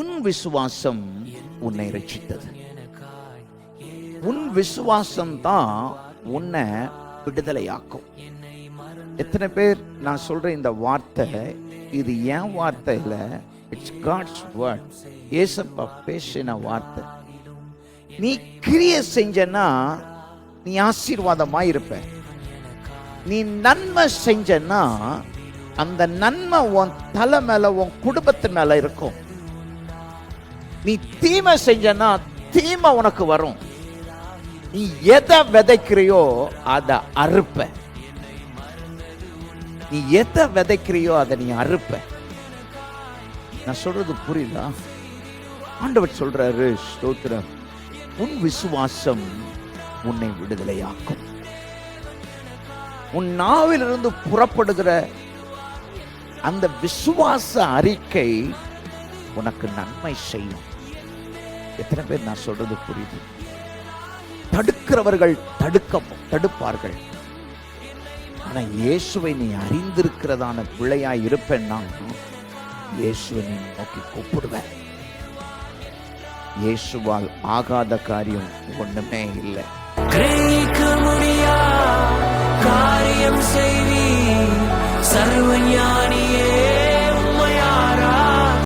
உன் விசுவாசம் உன்னை ரட்சித்தது. உன் விசுவாசம் தான் உன்னை விடுதலையாக்கும். எத்தனை பேர் நான் சொல்ற இந்த வார்த்தை இது என் வார்த்தை இல்லை இட்ஸ் காட்ஸ் வேர்ட் ஏசப்பா பேசின வார்த்தை. நீ கிரிய செஞ்சனா நீ ஆசீர்வாதமா இருப்ப நீ நன்மை செஞ்சனா அந்த நன்மை உன் தலை மேல உன் குடும்பத்து மேல இருக்கும். நீ தீமை செஞ்சனா தீமை உனக்கு வரும். நீ எதை விதைக்கிறியோ அதை அறுப்ப. நீ எதை விதைக்கிறியோ அதை நீ அறுப்ப. நான் சொல்றது புரியுதா? ஆண்டவர் சொல்றாரு ஸ்தோத்திரம் உன் விசுவாசம் உன்னை விடுதலையாக்கும். உன் நாவிலிருந்து புறப்படுகிற அந்த விசுவாச அறிக்கை உனக்கு நன்மை செய்யும். எத்தனை பேர் நான் சொல்றது புரியுது? தடுக்கிறவர்கள் தடுக்க தடுப்பார்கள். ஆனா இயேசுவை நீ அறிந்திருக்கிறதான பிள்ளையா இருப்பேன் இயேசுவை நீ நோக்கி கூப்பிடுவேன் இயேசுவால் ஆகாத காரியம் ஒண்ணுமே இல்லை. காரியம் செய்வீர்.